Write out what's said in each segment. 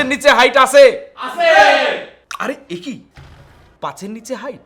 পাঁচের নিচে হাইট আছে। আছে। আরে একই পাঁচের নিচে হাইট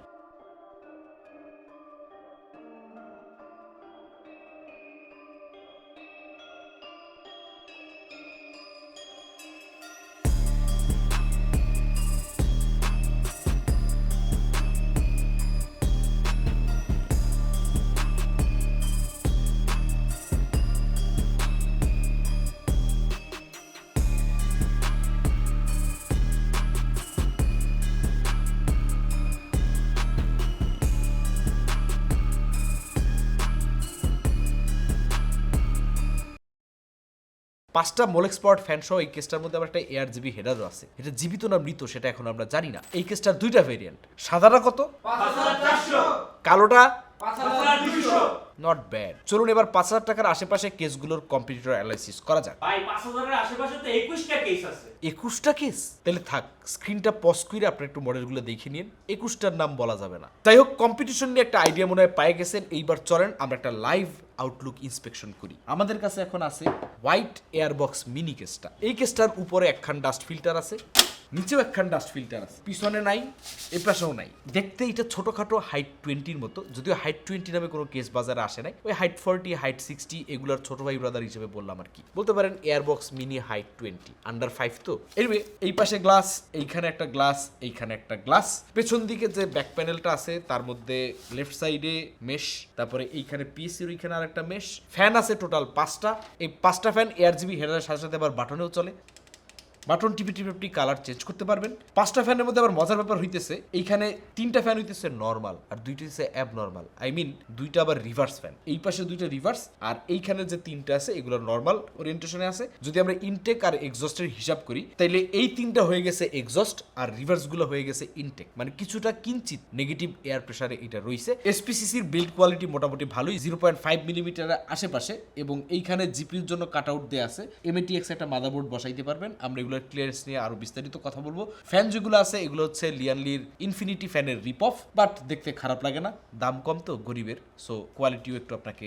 পাঁচটা মোল এক্সপার্ট ফ্যান সহ এই কেসটার মধ্যে আবার একটা এয়ার জিবি হেডারও আছে। এটা জীবিত না মৃত সেটা এখন আমরা জানি না। এই কেসটার দুইটা ভেরিয়েন্ট সাদাটা কত? কালোটা? নট ব্যাড চলুন এবার পাঁচ হাজার টাকার আশেপাশে কেসগুলোর কম্পিটিটর অ্যানালাইসিস করা যাক। ভাই পাঁচ হাজারের আশেপাশে তো একুশটা কেস আছে। একুশটা কেস তাহলে থাক স্ক্রিনটা পজ করে আপনি একটু মডেলগুলো দেখে নিন। একুশটার নাম বলা যাবে না। যাই হোক কম্পিটিশন নিয়ে একটা আইডিয়া মনে হয় পায়ে গেছেন। এইবার চলেন আমরা একটা লাইভ আউটলুক ইন্সপেকশন করি। আমাদের কাছে এখন আছে হোয়াইট এয়ারবক্স মিনি কেসটা এই কেসটার উপরে একখান ডাস্ট ফিল্টার আছে। নিচেও একখান ডাস্ট ফিল্টার আছে, পিছনে নাই, এ পাশেও নাই। দেখতে এটা ছোটখাটো হাইট টোয়েন্টির মতো, যদিও হাইট টোয়েন্টি নামে কোনো কেস বাজারে আসে নাই, ওই হাইট ফোরটি হাইট সিক্সটি এগুলোর ছোট ভাই ব্রাদার হিসেবে বললাম আর কি। বলতে পারেন Airbox mini height twenty under five তো। এনিওয়ে এই পাশে গ্লাস এইখানে একটা গ্লাস এইখানে একটা গ্লাস পেছন দিকে যে ব্যাক প্যানেলটা আছে, তার মধ্যে লেফট সাইডে মেশ তারপরে এইখানে পিএসির ওইখানে আর একটা মেশ ফ্যান আছে টোটাল পাঁচটা, এই পাঁচটা ফ্যান এয়ার জিবি হেডারের সাথে সাথে আবার বাটনেও চলে। বাটন টিপি টিপি আপনি কালার চেঞ্জ করতে পারবেন। পাঁচটা ফ্যানের মধ্যে আবার মজার ব্যাপার হইতেছে, এইখানে তিনটা ফ্যান হইতেছে নর্মাল আর দুইটা হচ্ছে অ্যাব নর্মাল আই মিন দুইটা আবার রিভার্স ফ্যান এই পাশে দুইটা রিভার্স আর এইখানে যে তিনটা আছে, এগুলো নর্মাল ওরিয়েন্টেশনে আছে। যদি আমরা ইনটেক আর এক্সস্টের হিসাব করি, তাইলে এই তিনটা হয়ে গেছে এক্সস্ট আর রিভার্সগুলো হয়ে গেছে ইনটেক মানে কিছুটা কিঞ্চিত নেগেটিভ এয়ার প্রেসারে এটা রয়েছে এসপিসিসির বিল্ড কোয়ালিটি মোটামুটি ভালোই জিরো পয়েন্ট ফাইভ মিলিমিটারের আশেপাশে এবং এইখানে জিপির জন্য কাট আউট দেওয়া আছে এমএটিএক্স একটা মাদারবোর্ড বসাইতে পারবেন, আমরা এগুলোর ক্লিয়ারেন্স নিয়ে আরও বিস্তারিত কথা বলব। ফ্যান যেগুলো আছে, এগুলো হচ্ছে লিয়ানলির ইনফিনিটি ফ্যানের রিপ অফ বাট দেখতে খারাপ লাগে না। দাম কম তো, গরিবের। সো কোয়ালিটিও একটু আপনাকে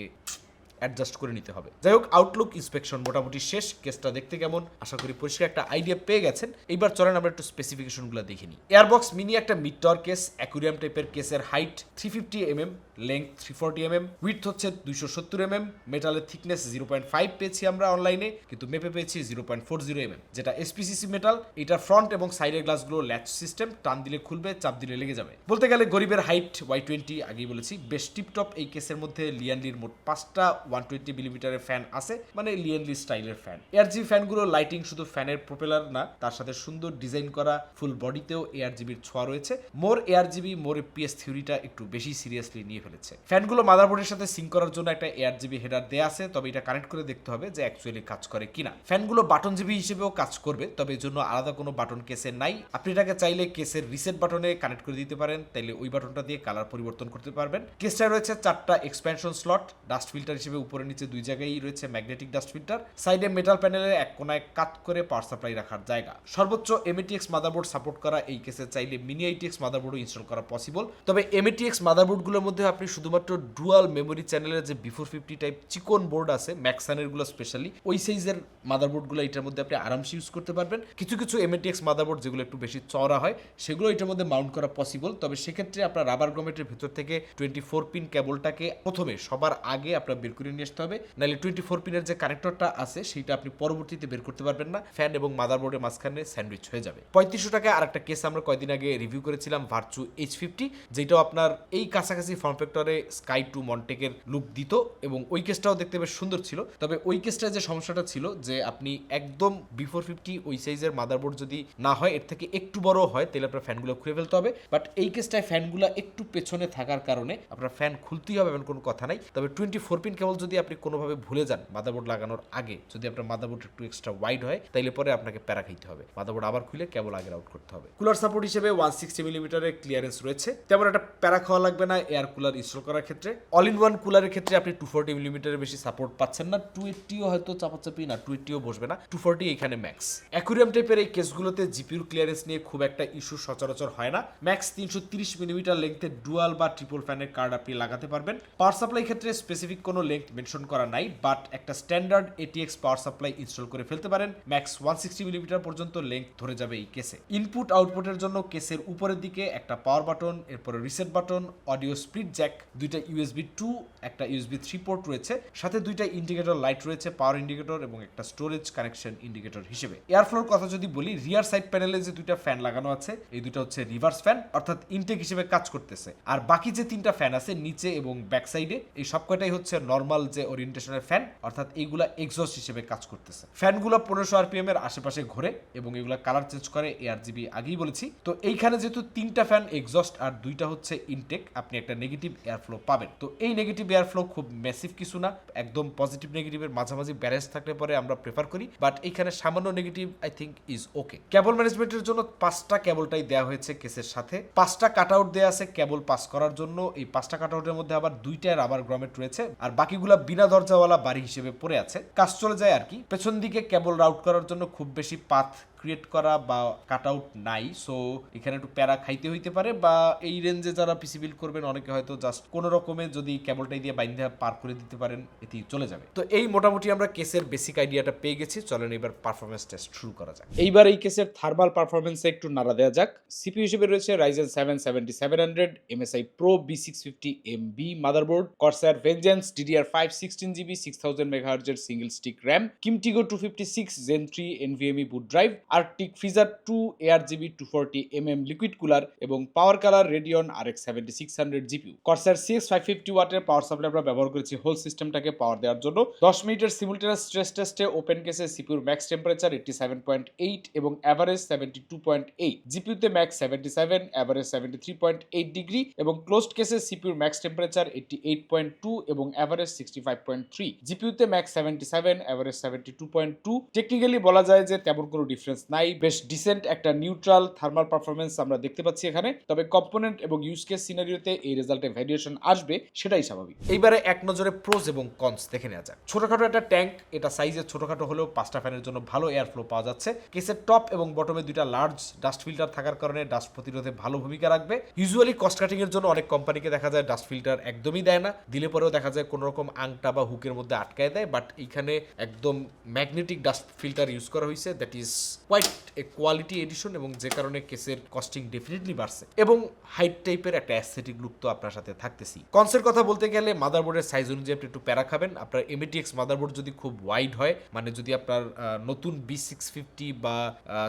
অ্যাডজাস্ট করে নিতে হবে। যাই হোক আউটলুক ইন্সপেকশন মোটামুটি শেষ কেসটা দেখতে কেমন? আশা করি পরিষ্কার একটা আইডিয়া পেয়ে গেছেন। এইবার চলেন আমরা একটু স্পেসিফিকেশনগুলো দেখে নিই। এয়ারবক্স মিনি একটা মিড টর কেস অ্যাকুরিয়াম টাইপের কেসের height three fifty MM length three forty MM width হচ্ছে দুইশো সত্তর এমএম মেটালের থিকনেস জিরো পয়েন্ট ফাইভ পেয়েছি আমরা অনলাইনে কিন্তু মেপে পেয়েছি zero point four zero MM যেটা এসপিসিসি মেটাল এটা ফ্রন্ট এবং সাইডের গ্লাসগুলো ল্যাচ সিস্টেম টান দিলে খুলবে, চাপ দিলে লেগে যাবে। বলতে গেলে গরিবের হাইট ওয়াই টোয়েন্টি আগেই বলেছি, বেশ টিপটপ এই কেসের মধ্যে লিয়ানলির মোট পাঁচটা ওয়ান টোয়েন্টি মিলিমিটারের ফ্যান আছে মানে লিয়ানলি স্টাইলের ফ্যান এয়ারজি ফ্যানগুলো লাইটিং শুধু ফ্যানের প্রোপেলার না, তার সাথে সুন্দর ডিজাইন করা ফুল বডিতেও এয়ার ছোঁয়া রয়েছে। More air GB more PS থিওরিটা একটু বেশি সিরিয়াসলি নিয়ে ফেলেছে। ফ্যানগুলো মাদারবোর্ডের সাথে সিঙ্ক করার জন্য একটা এয়ার জিবি হেডার দেয়া আছে, তবে এটা কানেক্ট করে দেখতে হবে যে অ্যাকচুয়ালি কাজ করে কিনা। ফ্যানগুলো বাটন জিবি হিসেবেও কাজ করবে, তবে এর জন্য আলাদা কোনো বাটন কেসের নাই। আপনি এটাকে চাইলে কেসের রিসেট বাটনে কানেক্ট করে দিতে পারেন, তাইলে ওই বাটনটা দিয়ে কালার পরিবর্তন করতে পারবেন। কেসটায় রয়েছে চারটা এক্সপ্যানশন স্লট ডাস্ট ফিল্টার হিসেবে উপরে নিচে দুই জায়গায় রয়েছে ম্যাগনেটিক ডাস্ট ফিল্টার সাইডে মেটাল প্যানেলের এক কোনায় কাট করে পাওয়ার সাপ্লাই রাখার জায়গা। সর্বোচ্চ এমএটিএক্স মাদারবোর্ড সাপোর্ট করা এই কেসে চাইলে মিনি আইটিএক্স মাদারবোর্ডও ইনস্টল করা পসিবল তবে এমএটিএক্স মাদারবোর্ডগুলোর মধ্যে আপনি শুধুমাত্র ডুয়াল মেমোরি চ্যানেলের যে বিফোর ফিফটি টাইপ চিকন বোর্ড আছে ম্যাক্সানেরগুলো স্পেশালি ওই সাইজের মাদারবোর্ডগুলো এটার মধ্যে আপনি আরামসে ইউজ করতে পারবেন। কিছু কিছু এমএটিএক্স মাদারবোর্ড যেগুলো একটু বেশি চওড়া হয়, সেগুলো এটার মধ্যে মাউন্ট করা পসিবল তবে সেক্ষেত্রে আপনার রাবার গ্রমেটের ভিতর থেকে টোয়েন্টি ফোর পিন কেবলটাকে প্রথমে সবার আগে আপনার বের করে নিয়ে আসতে হবে। নাহলে টোয়েন্টি ফোর পিনের যে কানেক্টরটা আছে সেটা আপনি পরবর্তীতে বের করতে পারবেন না। ফ্যান এবং মাদারবোর্ডের মাঝখানে স্যান্ডউইচ হয়ে যাবে। পঁয়ত্রিশশো টাকায় আর একটা কেস আমরা কয়দিন আগে রিভিউ করেছিলাম ভার্চু এইচ ফিফটি যেটাও আপনার এই কাছাকাছি ফর্ম ফ্যাক্টরে স্কাই টু মন্টেকের লুক দিত এবং ওই কেসটাও দেখতে বেশ সুন্দর ছিল। তবে ওই কেসটার যে সমস্যাটা ছিল যে আপনি একদম বিফোর ফিফটি ওই সাইজের মাদারবোর্ড যদি না হয়, এর থেকে একটু বড় হয়, তাহলে আপনার ফ্যানগুলো খুলে ফেলতে হবে। বাট এই কেসটায় ফ্যানগুলো একটু পেছনে থাকার কারণে আপনার ফ্যান খুলতেই হবে এমন কোনো কথা নাই। তবে টোয়েন্টি ফোর পিন কেবল যদি আপনি কোনোভাবে ভুলে যান মাদারবোর্ড লাগানোর আগে, যদি আপনার মাদারবোর্ড একটু এক্সট্রা ওয়াইড হয়, তাইলে পরে আপনাকে প্যারা খাইতে হবে। মাদারবোর্ড আবার খুলে কেবল আগের আউট করতে হবে। কুলার সাপোর্ট হিসেবে ওয়ান সিক্সটি মিলিমিটারের ক্লিয়ারেন্স রয়েছে। তেমন একটা প্যারা খাওয়া লাগবে না এয়ার কুলার ইনস্টল করার ক্ষেত্রে। অল ইন ওয়ান কুলারের ক্ষেত্রে আপনি টু ফোর্টি মিলিমিটারের বেশি সাপোর্ট পাচ্ছেন না টু এইটটিও হয়তো চাপাচাপি না টু এইটটিও বসবে না টু ফোর্টি এখানে ম্যাক্স অ্যাকুরিয়াম টাইপের এই কেসগুলোতে জিপিউর ক্লিয়ারেন্স নিয়ে খুব একটা ইস্যু সচরাচর হয় না। ম্যাক্স তিনশো তিরিশ মিলিমিটার লেন্থের ডুয়াল বা ট্রিপল ফ্যানের কার্ড আপনি লাগাতে পারবেন। পাওয়ার সাপ্লাই ক্ষেত্রে স্পেসিফিক কোনো লেন্থ মেনশন করা নাই বাট একটা standard ATX power supply install করে ফেলতে পারেন। ম্যাক্স ওয়ান সিক্সটি মিলিমিটার পর্যন্ত লেন্থ ধরে যাবে এই কেসে ইনপুট আউটপুটের জন্য কেসের উপরের দিকে একটা পাওয়ার বাটন এরপরে reset button audio split jack দুইটা ইউএসবি টু একটা ইউএসবি থ্রি পোর্ট রয়েছে, সাথে দুইটা ইন্ডিকেটর লাইট রয়েছে পাওয়ার ইন্ডিকেটর এবং একটা স্টোরেজ কানেকশন ইন্ডিকেটর হিসেবে। এয়ারফ্লোর কথা যদি বলি রিয়ার সাইড প্যানেলে যে দুইটা ফ্যান লাগানো আছে, এই দুইটা হচ্ছে রিভার্স ফ্যান অর্থাৎ ইনটেক হিসেবে কাজ করতেছে। আর বাকি যে তিনটা ফ্যান আছে, নিচে এবং ব্যাক সাইডে এই সব কয়টাই হচ্ছে নর্মাল যে ওরিয়েন্টেশনের ফ্যান অর্থাৎ এইগুলা এক্সস্ট হিসেবে কাজ করতেছে। ফ্যানগুলো পনেরোশো আরপিএম এর আশেপাশে ঘোরে এবং এগুলা কালার চেঞ্জ করে এআরজিবি আগেই বলেছি। তো এইখানে যেহেতু তিনটা ফ্যান এক্সস্ট আর দুইটা হচ্ছে ইনটেক আপনি একটা নেগেটিভ এয়ারফ্লো পাবেন। তো এই নেগেটিভ এয়ারফ্লো খুব ম্যাসিভ কিছু না, একদম পজিটিভ নেগেটিভের মাঝামাঝি ব্যালেন্স থাকলে পরে আমরা প্রেফার করি বাট এইখানে সামান্য negative I think is okay cable ম্যানেজমেন্টের জন্য পাঁচটা কেবলটাই দেওয়া হয়েছে কেসের সাথে। পাঁচটা কাট আউট দেওয়া আছে কেবল পাস করার জন্য। এই পাঁচটা কাট আউটের মধ্যে আবার দুইটা রাবার গ্রমেট রয়েছে, আর বাকিগুলা বিনা দরজাওয়ালা বাড়ি হিসেবে পড়ে আছে। কাজ চলে যায় আর কি। পেছন দিকে কেবল রাউট করার জন্য খুব বেশি পাথ ক্রিয়েট করা বা কাট আউট নাই সো এখানে একটু প্যারা খাইতে হইতে পারে, বা এই রেঞ্জে যারা পিসি বিল্ড করবেন, অনেকে হয়তো জাস্ট কোনো রকমে যদি কেবলটাই দিয়ে বাইন্ধে পার করে দিতে পারেন এতেই চলে যাবে। তো এই মোটামুটি আমরা কেসের বেসিক আইডিয়াটা পেয়ে গেছি। চলেন এবার পারফরমেন্স টেস্ট শুরু করা যাক। এইবার এই কেসের থার্মাল পারফরমেন্সে একটু নাড়া দেওয়া যাক। সিপি হিসেবে রয়েছে Ryzen seven seventy seven hundred MSI Pro B six fifty M B motherboard Corsair Vengeance DDR five sixteen GB six thousand মেগাহার্জের single stick RAM Kimtigo two fifty six Gen three NVMe boot drive Arctic Freezer two air GB two forty M M liquid cooler এবং power color Radeon R X seventy six hundred GPU Corsair CX five fifty ওয়াটের power supply আমরা ব্যবহার করেছি whole সিস্টেমটাকে পাওয়ার দেওয়ার জন্য। দশ মিনিটের সিমুলটেনাস স্ট্রেস টেস্টে ওপেন কেসে সিপিউর max temperature eighty seven point eight এবং average seventy two point eight জিপিউতে max seventy seven average seventy three point eight degree এবং ক্লোজড কেসে সিপিউর max temperature eighty eight point two এবং average sixty five point three জিপিউতে max seventy seven average seventy two point two technically বলা যায় যে তেমন কোনো difference নাই। বেশ ডিসেন্ট একটা নিউট্রাল থার্মাল পারফরমেন্স আমরা দেখতে পাচ্ছি এখানে। তবে কম্পোনেন্ট এবং ইউজ কেস সিনারিওতে এই রেজাল্টে ভ্যারিয়েশন আসবে, সেটাই স্বাভাবিক। এইবারে এক নজরে প্রোজ এবং কনস দেখে নেওয়া যাক। ছোটখাটো একটা ট্যাঙ্ক এটা সাইজের ছোটখাটো হলেও পাঁচটা ফ্যানের জন্য ভালো এয়ার ফ্লো পাওয়া যাচ্ছে। কেসের টপ এবং বটমে দুইটা লার্জ ডাস্ট ফিল্টার থাকার কারণে ডাস্ট প্রতিরোধে ভালো ভূমিকা রাখবে। ইউজুয়ালি কস্ট কাটিং এর জন্য অনেক কোম্পানিকে দেখা যায় ডাস্ট ফিল্টার একদমই দেয় না। দিলে পরেও দেখা যায় কোনো রকম আংটা বা হুকের মধ্যে আটকায় দেয় বাট এইখানে একদম ম্যাগনেটিক ডাস্ট ফিল্টার ইউজ করা হয়েছে। That is quite a quality edition এবং যে কারণে কেসের কস্টিং ডেফিনেটলি বাড়ছে। এবং হাইট টাইপের একটা অ্যাস্থেটিক লুক তো আপনার সাথে থাকতেছি। কনসের কথা বলতে গেলে মাদারবোর্ডের সাইজ অনুযায়ী আপনি একটু প্যারা খাবেন। আপনার এমএটিএক্স মাদারবোর্ড যদি খুব ওয়াইড হয় মানে যদি আপনার নতুন বি সিক্স ফিফটি বা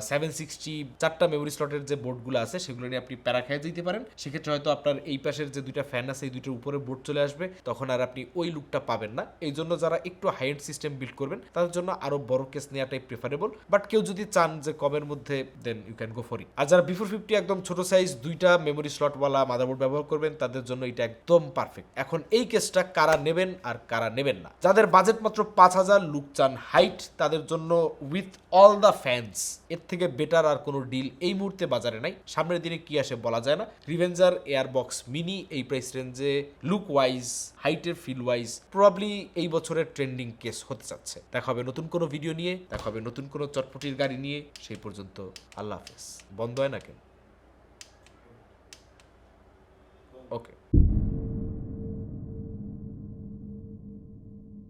সেভেন সিক্সটি চারটা মেমোরি স্লটের যে বোর্ডগুলো আছে, সেগুলো নিয়ে আপনি প্যারা খেয়ে দিতে পারেন। সেক্ষেত্রে হয়তো আপনার এই পাশের যে দুইটা ফ্যান আছে, এই দুইটার উপরে বোর্ড চলে আসবে। তখন আর আপনি ওই লুকটা পাবেন না। এই জন্য যারা একটু হাই এন্ড সিস্টেম বিল্ড করবেন, তাদের জন্য আরও বড় কেস নেওয়াটাই প্রেফারেবল বাট কেউ যদি চান যে কমের মধ্যে then you can go for it আর যারা বিফোর ফিফটি একদম ছোট সাইজ দুইটা মেমোরি স্লটওয়ালা মাদারবোর্ড ব্যবহার করবেন, তাদের জন্য এটা একদম পারফেক্ট এখন এই কেসটা কারা নেবেন আর কারা নেবেন না। যাদের বাজেট মাত্র পাঁচ হাজার লুক চান হাইট তাদের জন্য উইথ অল দ্য ফ্যান্স এর থেকে বেটার আর কোনো ডিল এই মুহূর্তে বাজারে নাই। সামনের দিনে কি আসে বলা যায় না। রিভেঞ্জার এয়ারবক্স মিনি এই প্রাইস রেঞ্জে লুক ওয়াইজ হাইটের ফিল ওয়াইজ প্রবাবলি এই বছরের ট্রেন্ডিং কেস হতে যাচ্ছে। দেখা হবে নতুন কোনো ভিডিও নিয়ে, দেখা হবে নতুন কোনো চটপটির গাড়ি নিয়ে। সেই পর্যন্ত আল্লাহ হাফেজ। বন্ধ হয় না কেন? ওকে